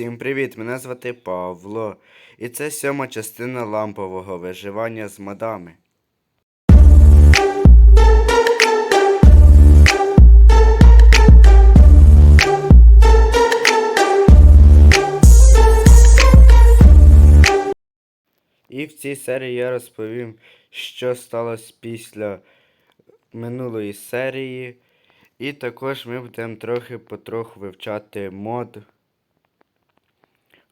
Всім привіт! Мене звати Павло. І це сьома частина лампового виживання з модами. І в цій серії я розповім, що сталося після минулої серії. І також ми будемо трохи потроху вивчати мод.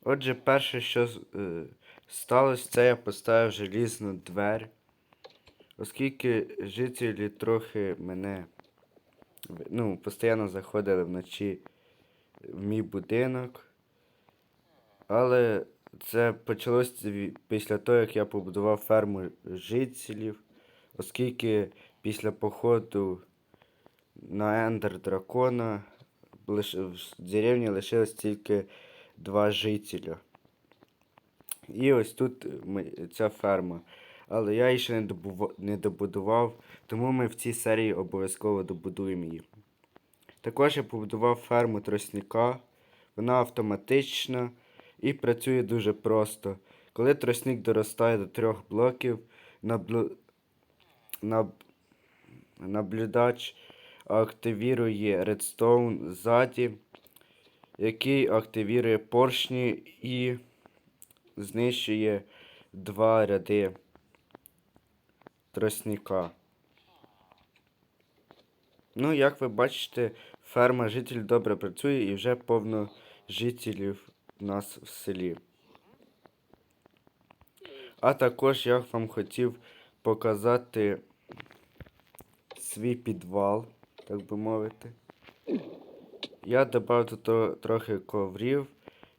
Отже, перше, що е, сталося, це я поставив желізну двер. Оскільки жителі трохи мене ну, постійно заходили вночі в мій будинок. Але це почалося після того, як я побудував ферму жителів, оскільки після походу на Ендер Дракона в деревні лишилось тільки два жителя. І ось тут ми... ця ферма. Але я її ще не, добудував, тому ми в цій серії обов'язково добудуємо її. Також я побудував ферму тростника. Вона автоматична і працює дуже просто. Коли тростник доростає до трьох блоків, наблю... наб... наблюдач активірує редстоун ззаді, який активірує поршні і знищує два ряди тростника. Ну, як ви бачите, ферма житель добре працює і вже повно жителів у нас в селі. А також я вам хотів показати свій підвал, так би мовити. Я додав тут трохи коврів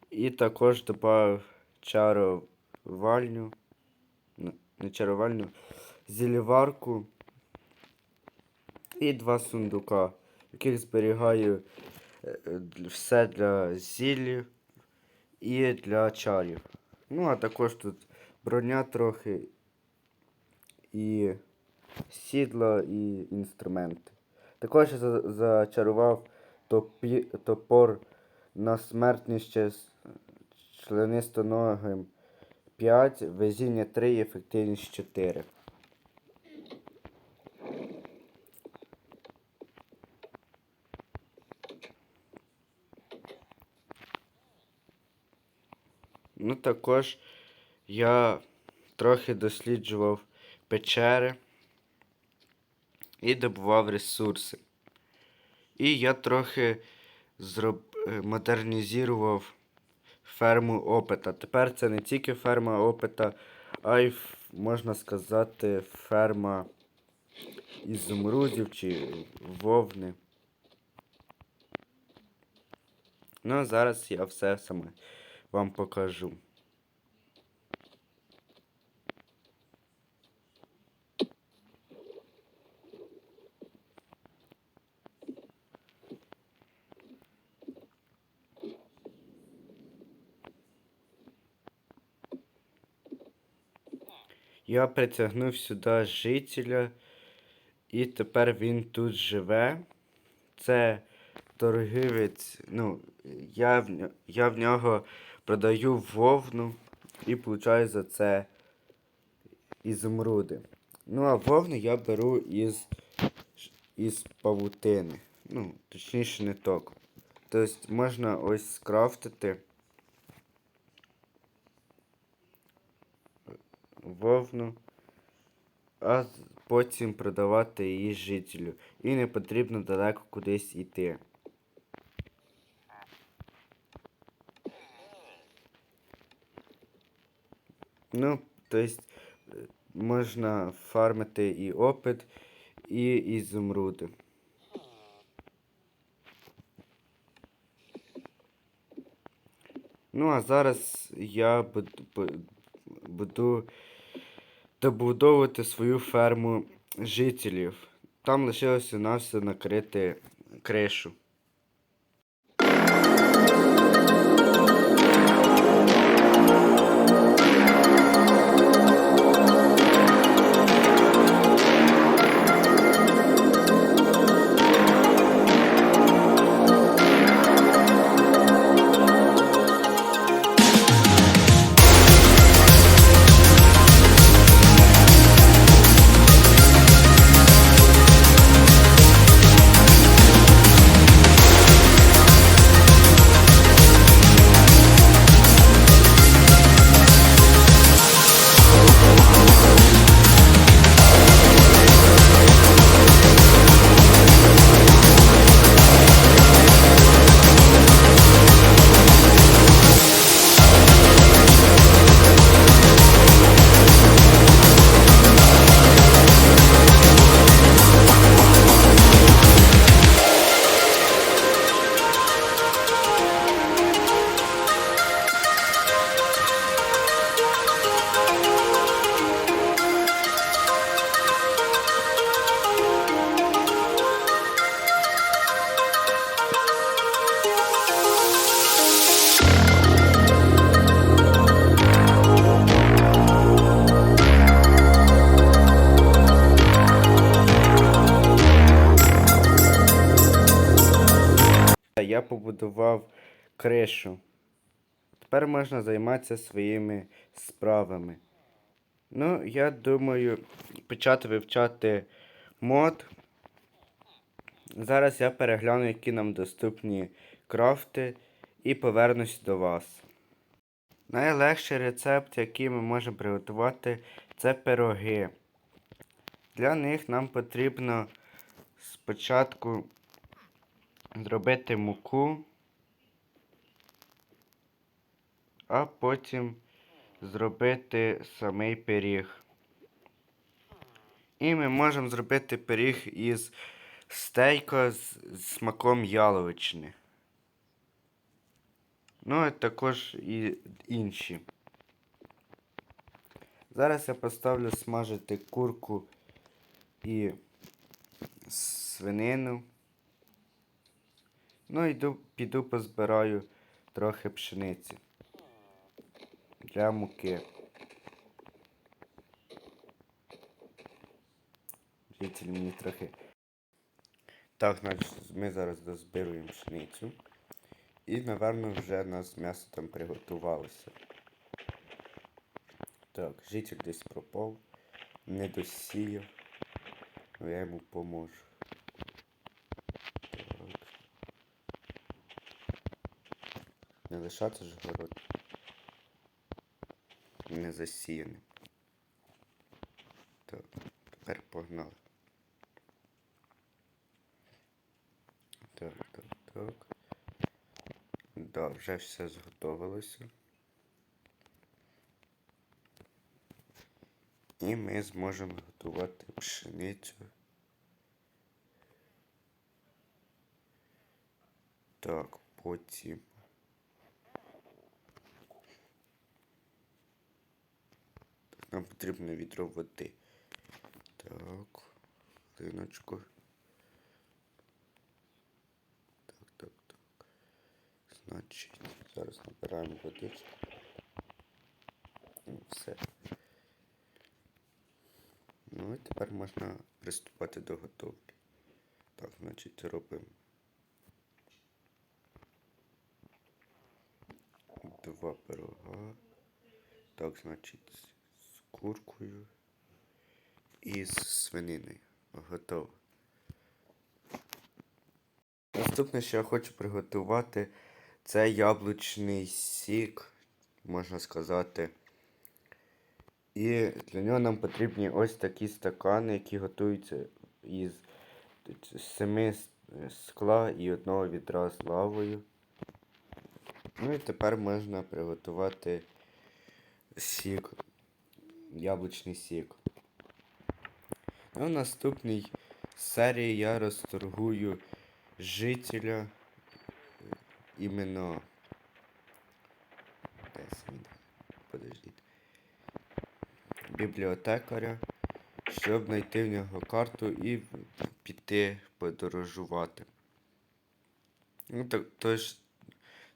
і також додав чарувальню, не чарувальню, зіліварку і два сундука, в яких зберігаю е, все для зілів і для чарів. Ну, а також тут броня трохи і сідла і інструменти. Також я за- зачарував топі, топор на смертність членистоногим 5, везіння 3 і ефективність 4. Ну, також я трохи досліджував печери і добував ресурси. І я трохи зроб... е, модернізував ферму опита. Тепер це не тільки ферма опита, а й, можна сказати, ферма ізумрудів чи вовни. Ну, а зараз я все саме вам покажу. Я притягнув сюди жителя, і тепер він тут живе. Це торгівець. Ну, я в, я в нього продаю вовну і получаю за це ізумруди. Ну, а вовну я беру із, із павутини. Ну, точніше, не ток. Тобто можна ось скрафтити вовну, а потім продавати її жителю. І не потрібно далеко кудись йти. Ну, тобто можна фармити і опит, і ізумруди. Ну, а зараз я буд- бу- буду добудовувати свою ферму жителів. Там лишилося на все накрити кришу. Побудував кришу. Тепер можна займатися своїми справами. Ну, я думаю, почати вивчати мод. Зараз я перегляну, які нам доступні крафти, і повернусь до вас. Найлегший рецепт, який ми можемо приготувати, це пироги. Для них нам потрібно спочатку зробити муку, а потім зробити самий пиріг. І ми можемо зробити пиріг із стейка з смаком яловичини. Ну, а також і інші. Зараз я поставлю смажити курку і свинину. Ну, йду, піду позбираю трохи пшениці для муки. Житель мені трохи. Так, значить, ми зараз дозбируємо пшеницю. І, напевно, вже нас м'ясо там приготувалося. Так, житель десь пропав, не досіяв. Ну я йому поможу. Не лишати ж город. Не засіяний. Так, тепер погнали. Так, так, так. Да, вже все зготовилося. І ми зможемо готувати пшеницю. Так, потім. Так, нам потрібно відро води. Так, хвилиночку. Так, так, так. Значить, зараз набираємо водичку. Ну, все. Ну і тепер можна приступати до готовки. Так, значить, робимо два пирога. Так, значить, куркою і з свининою. Готово. Наступне, що я хочу приготувати, це яблучний сік, можна сказати. І для нього нам потрібні ось такі стакани, які готуються із семи скла і одного відра з лавою. Ну і тепер можна приготувати сік, яблучний сік. Ну, в наступній серії я розторгую жителя іменно. Десь він. Подождіть. Бібліотекаря, щоб знайти в нього карту і піти подорожувати. Ну, так, тож,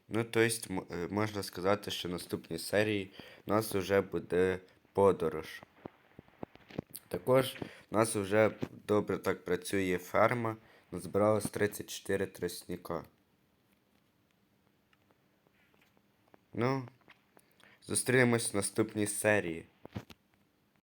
ну, то есть, е, можна сказати, що в наступній серії у нас вже буде подорож. Також у нас вже добре так працює ферма. Назбиралось 34 тростника. Ну, зустрінемось в наступній серії.